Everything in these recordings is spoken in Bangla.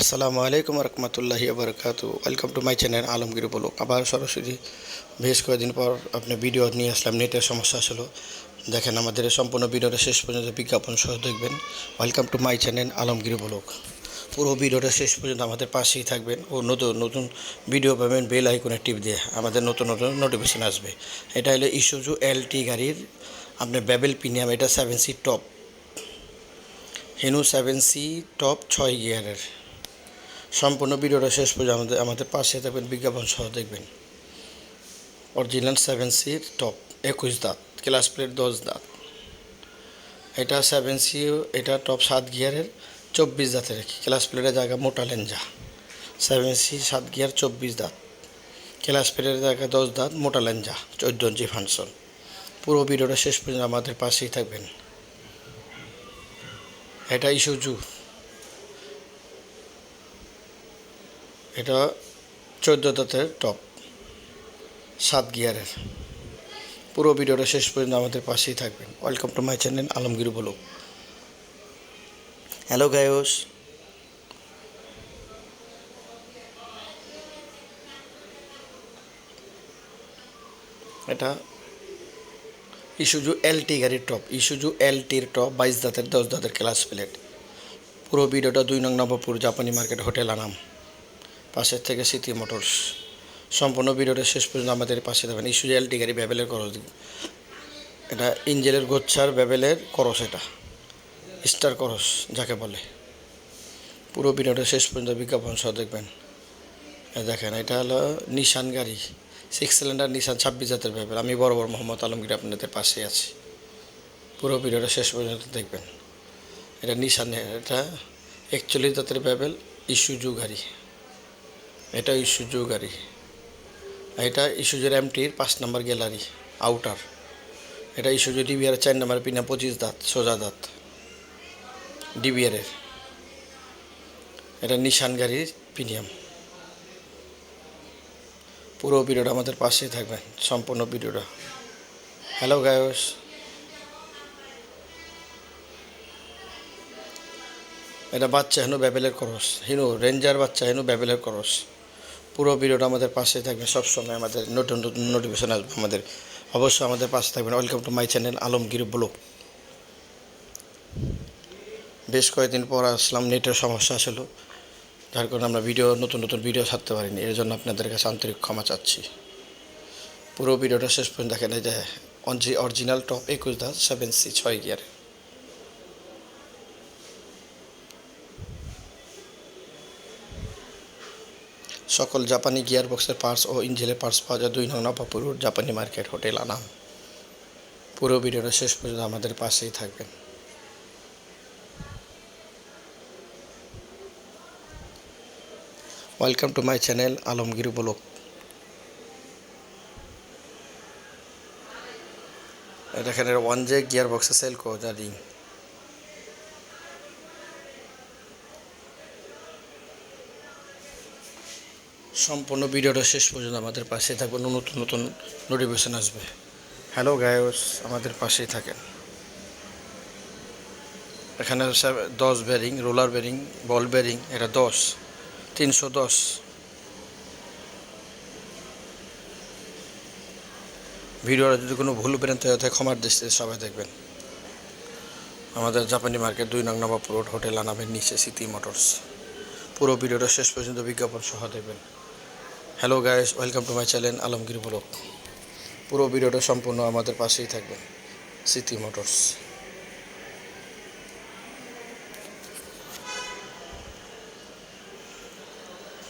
আসসালামু আলাইকুম রহমতুল্লাহি বরকাত welcome to my channel Alamgir vlog আবার সরাসরি বেশ কয়েকদিন পর আপনি ভিডিও নিয়ে আসলাম নেটের সমস্যা ছিল। দেখেন, আমাদের সম্পূর্ণ ভিডিওটা শেষ পর্যন্ত বিজ্ঞাপন সহ দেখবেন। Welcome to my channel Alamgir vlog পুরো ভিডিওটা শেষ পর্যন্ত আমাদের পাশেই থাকবেন ও নতুন নতুন ভিডিও পাবেন বেল আইকনের টিপ দিয়ে। আমাদের নতুন নতুন নোটিফিকেশন আসবে। এটা হলো ইস্যুজু এল টি গাড়ির আপনার ব্যাবেল প্রিমিয়াম এটা seven C top হেনু seven C top ছয় গিয়ারের সম্পূর্ণ ভিডিওটা শেষ পর্যন্ত আমাদের আমাদের পাশে থাকবেন, বিজ্ঞাপন সহ দেখবেন। অরিজিনাল সেভেন সির টপ একুশ দাঁত ক্লাস প্লেট দশ দাঁত। এটা সেভেন সি এটা টপ সাত গিয়ারের চব্বিশ দাঁতের ক্লাস প্লেটের জায়গা মোটা লেঞ্জা সেভেন সি সাত গিয়ার চব্বিশ দাঁত। ক্লাস প্লেটের জায়গা দশ দাঁত, মোটা লেঞ্জা চোদ্দ ইঞ্চি ফাংশন পুরো ভিডিওটা শেষ পর্যন্ত আমাদের পাশেই থাকবেন। এটা ইস্যুজু এটা চোদ্দ দাঁতের টপ সাত গিয়ারের পুরো ভিডিওটা শেষ পর্যন্ত আমাদের পাশেই থাকবেন। Welcome to my channel Alamgir vlog hello guys এটা ইস্যুজু এল টি গাড়ির টপ ইস্যুজু এল টির টপ বাইশ দাঁতের, দশ দাঁতের ক্লাস প্লেট পুরো ভিডিওটা দুই নং নবপুর জাপানি মার্কেট হোটেল আনাম পাশের থেকে সিটি মোটরস সম্পূর্ণ ভিডিওটা শেষ পর্যন্ত আমাদের পাশে দেবেন ইস্যুজু এল টি গাড়ি ব্যাবেলের করস এটা ইঞ্জেলের গোচ্ছার ব্যাবেলের করস এটা। স্টার করস যাকে বলে। পুরো ভিডিওটা শেষ পর্যন্ত বিজ্ঞাপন সহ দেখবেন। দেখেন, এটা হলো নিশান গাড়ি। সিক্স সিলিন্ডার নিশান ছাব্বিশ জাতের ব্যাবেল আমি বড় বড় মোহাম্মদ আলমগীর আপনাদের পাশে আছি। পুরো ভিডিওটা শেষ পর্যন্ত দেখবেন। এটা নিশানের এটা একচল্লিশ জাতের ব্যাবেল ইস্যুজু গাড়ি। এটা ইস্যুজু গাড়ি। এটা ইস্যুজুর এমটির পাঁচ নম্বর গ্যালারি, আউটার। এটা ইস্যুজু ডিবিআর চার নম্বর পিনা পঁচিশ দাঁত, সোজা দাঁত। ডিবিআরের এটা নিশান গাড়ির প্রিমিয়াম পুরো ভিডিওটা আমাদের পাশেই থাকবেন, সম্পূর্ণ ভিডিওটা। হ্যালো গায়স এটা বাচ্চা হেনু ব্যাবেলের করস হিনু রেঞ্জার বাচ্চা হেনু ব্যাবেলের করস পুরো ভিডিওটা আমাদের পাশে থাকবে সবসময় আমাদের নতুন নতুন নোটিফিকেশন আসবে আমাদের। অবশ্যই আমাদের পাশে থাকবেন। Welcome to my channel Alamgir vlog বেশ কয়েকদিন পর আসলাম, নেটের সমস্যা ছিল, যার কারণে আমরা ভিডিও নতুন নতুন ভিডিও ছাড়তে পারিনি। এর জন্য আপনাদের কাছে আন্তরিক ক্ষমা চাচ্ছি। পুরো ভিডিওটা শেষ পর্যন্ত দেখেন, এই যে অরিজিনাল টপ একুশ দাস সেভেন সি ছয় গিয়ারে সকল জাপানি গিয়ার বক্সের পার্টস ও ইঞ্জিনের পার্টস পাওয়া যায়। দুই নং নবাবপুর জাপানি মার্কেট হোটেল আনাম। পুরো ভিডিওটা শেষ পর্যন্ত আমাদের পাশেই থাকবেন। Welcome to my channel Alamgir vlog এটা ওয়ান জে গিয়ার বক্সে সেল কো যা রিং সম্পূর্ণ ভিডিওটা শেষ পর্যন্ত আমাদের পাশে থাকবেন। নতুন নতুন নোটিফিকেশন আসবে। হ্যালো গায়স আমাদের পাশেই থাকেন। এখানে দশ bearing roller bearing ball bearing এটা দশ তিনশো দশ। ভিডিওটা যদি কোনো ভুল হয় তাহলে ক্ষমার দৃষ্টিতে সবাই দেখবেন। আমাদের জাপানি মার্কেট দুই নং নবাবপুর রোড হোটেল আনাবের নিচে সিটি মোটরস পুরো ভিডিওটা শেষ পর্যন্ত বিজ্ঞাপন সহ দেখবেন। Hello guys welcome to my channel Alamgir vlog পুরো ভিডিওটা সম্পূর্ণ আমাদের পাশেই থাকবে সিটি মোটরস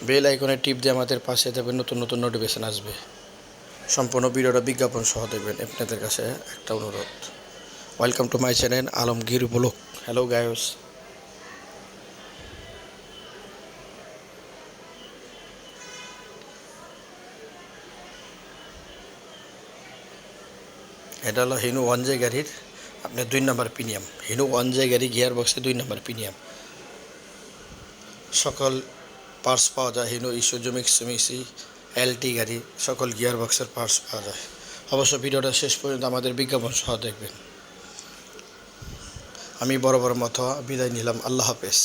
বেল আইকনের টিপ দিয়ে আমাদের পাশে দেবেন নতুন নতুন নোটিফিকেশন আসবে। সম্পূর্ণ ভিডিওটা বিজ্ঞাপন সহ দেবেন, আপনাদের কাছে একটা অনুরোধ। Welcome to my channel Alamgir vlog hello guys এটা হলো হিনু ওয়ান জে গাড়ির আপনার দুই নম্বর প্রিমিয়াম হিনু ওয়ান জে গাড়ি গিয়ার বক্সে দুই নম্বর প্রিমিয়াম সকল পার্টস পাওয়া যায়, হিনো ইস্যুজু মিক্সি এলটি গাড়ি, সকল গিয়ার বক্সের পার্টস পাওয়া যায়। অবশ্য ভিডিওটা শেষ পর্যন্ত আমাদের বিজ্ঞাপন সহ দেখবেন। আমি বড় মতো বিদায় নিলাম, আল্লাহ হাফেজ।